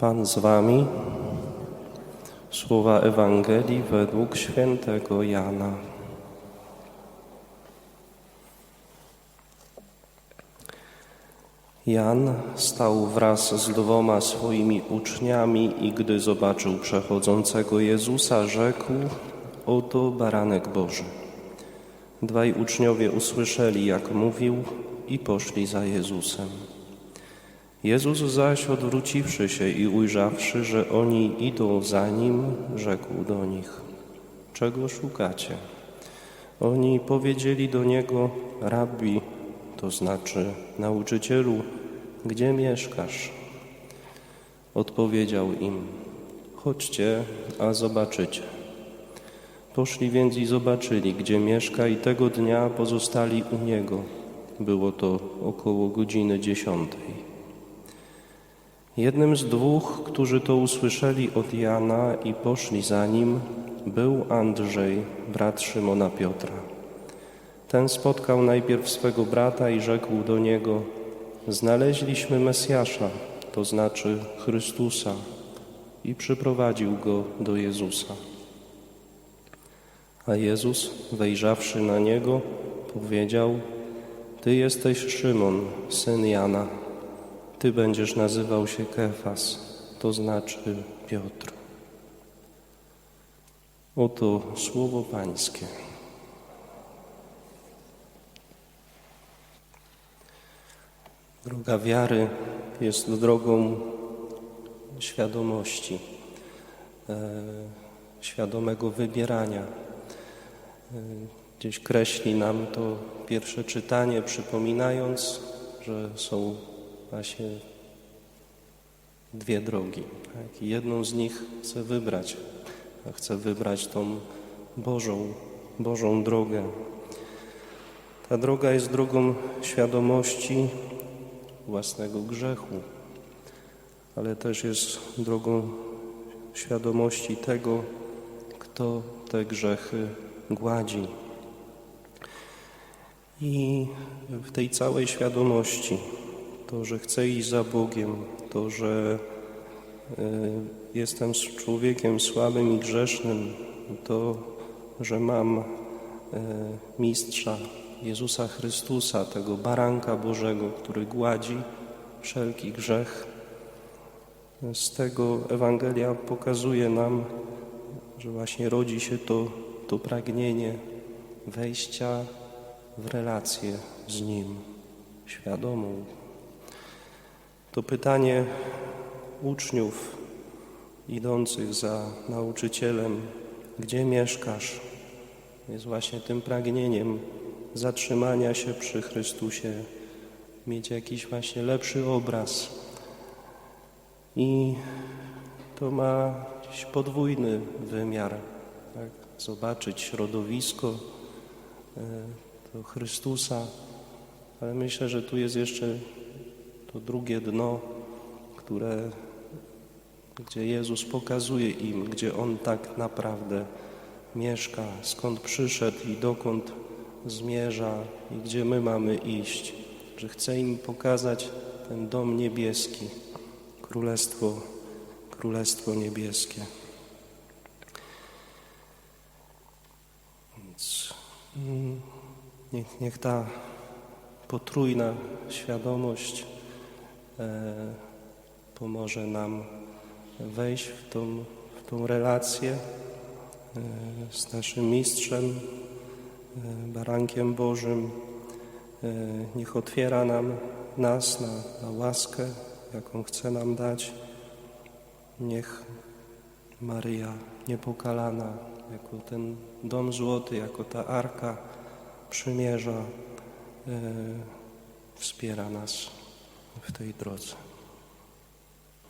Pan z wami. Słowa Ewangelii według świętego Jana. Jan stał wraz z dwoma swoimi uczniami i gdy zobaczył przechodzącego Jezusa, rzekł: Oto baranek Boży. Dwaj uczniowie usłyszeli, jak mówił, i poszli za Jezusem. Jezus zaś odwróciwszy się i ujrzawszy, że oni idą za nim, rzekł do nich: Czego szukacie? Oni powiedzieli do niego: Rabbi, to znaczy nauczycielu, gdzie mieszkasz? Odpowiedział im: Chodźcie, a zobaczycie. Poszli więc i zobaczyli, gdzie mieszka, i tego dnia pozostali u niego. Było to około godziny dziesiątej. Jednym z dwóch, którzy to usłyszeli od Jana i poszli za nim, był Andrzej, brat Szymona Piotra. Ten spotkał najpierw swego brata i rzekł do niego: Znaleźliśmy Mesjasza, to znaczy Chrystusa, i przyprowadził go do Jezusa. A Jezus, wejrzawszy na niego, powiedział: Ty jesteś Szymon, syn Jana. Ty będziesz nazywał się Kefas, to znaczy Piotr. Oto słowo Pańskie. Droga wiary jest drogą świadomości, e, świadomego wybierania. E, gdzieś kreśli nam to pierwsze czytanie, przypominając, że są właśnie dwie drogi. Tak? Jedną z nich chcę wybrać. Chcę wybrać tą Bożą, Bożą drogę. Ta droga jest drogą świadomości własnego grzechu, ale też jest drogą świadomości tego, kto te grzechy gładzi. I w tej całej świadomości, to, że chcę iść za Bogiem, to, że y, jestem człowiekiem słabym i grzesznym, to, że mam y, mistrza Jezusa Chrystusa, tego baranka Bożego, który gładzi wszelki grzech. Z tego Ewangelia pokazuje nam, że właśnie rodzi się to, to pragnienie wejścia w relację z Nim, świadomą. To pytanie uczniów idących za nauczycielem, gdzie mieszkasz, jest właśnie tym pragnieniem zatrzymania się przy Chrystusie, mieć jakiś właśnie lepszy obraz. I to ma podwójny wymiar. Tak? Zobaczyć środowisko, e, to Chrystusa, ale myślę, że tu jest jeszcze to drugie dno, które, gdzie Jezus pokazuje im, gdzie On tak naprawdę mieszka, skąd przyszedł i dokąd zmierza i gdzie my mamy iść, że chce im pokazać ten dom niebieski, królestwo, królestwo niebieskie. Więc mm, niech, niech ta potrójna świadomość pomoże nam wejść w tą, w tą relację e, z naszym mistrzem, E, barankiem Bożym. E, niech otwiera nam nas na, na łaskę, jaką chce nam dać. Niech Maryja niepokalana, jako ten dom złoty, jako ta arka przymierza, e, wspiera nas w tej drodze.